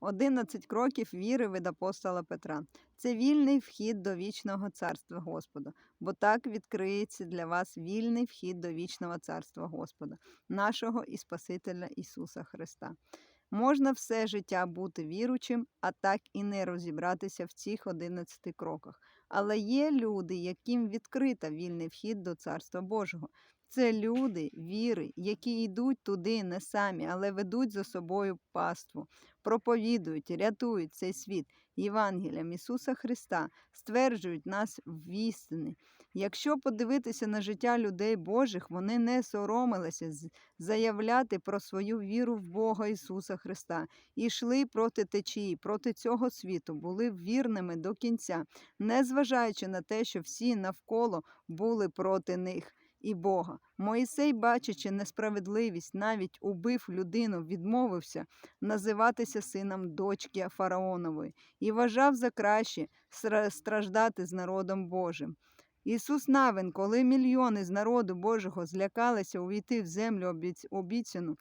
11 кроків віри від апостола Петра. Це вільний вхід до вічного царства Господа, бо так відкриється для вас вільний вхід до вічного царства Господа, нашого і Спасителя Ісуса Христа. Можна все життя бути віручим, а так і не розібратися в цих 11 кроках. Але є люди, яким відкрита вільний вхід до Царства Божого. Це люди віри, які йдуть туди не самі, але ведуть за собою паству, проповідують, рятують цей світ Євангелієм Ісуса Христа, стверджують нас в істини. Якщо подивитися на життя людей Божих, вони не соромилися заявляти про свою віру в Бога Ісуса Христа і йшли проти течії, проти цього світу, були вірними до кінця, незважаючи на те, що всі навколо були проти них і Бога. Моїсей, бачачи несправедливість, навіть убив людину, відмовився називатися сином дочки Фараонової і вважав за краще страждати з народом Божим. Ісус Навин, коли мільйони з народу Божого злякалися увійти в землю обіцяну,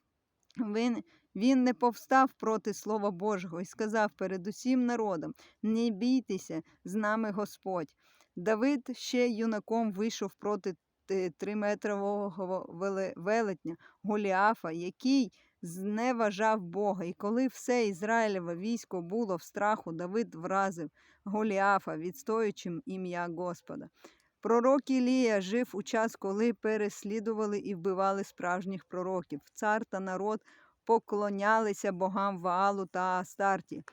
він, він не повстав проти Слова Божого і сказав перед усім народом: Не бійтеся, з нами Господь. Давид ще юнаком вийшов проти ти- триметрового велетня Голіафа, який зневажав Бога. І коли все Ізраїлеве військо було в страху, Давид вразив Голіафа, відстоюючим ім'я Господа. Пророк Ілія жив у час, коли переслідували і вбивали справжніх пророків. Цар та народ поклонялися богам Ваалу та Астарті.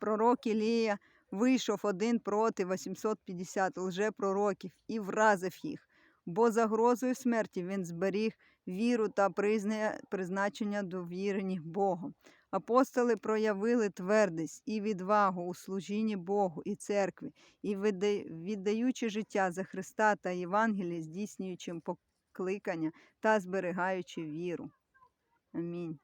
Пророк Ілія вийшов один проти 850 лжепророків і вразив їх, бо загрозою смерті він зберіг віру та призначення довірені Богу. Апостоли проявили твердість і відвагу у служінні Богу і церкві, і віддаючи життя за Христа та Євангеліє, здійснюючи покликання та зберігаючи віру. Амінь.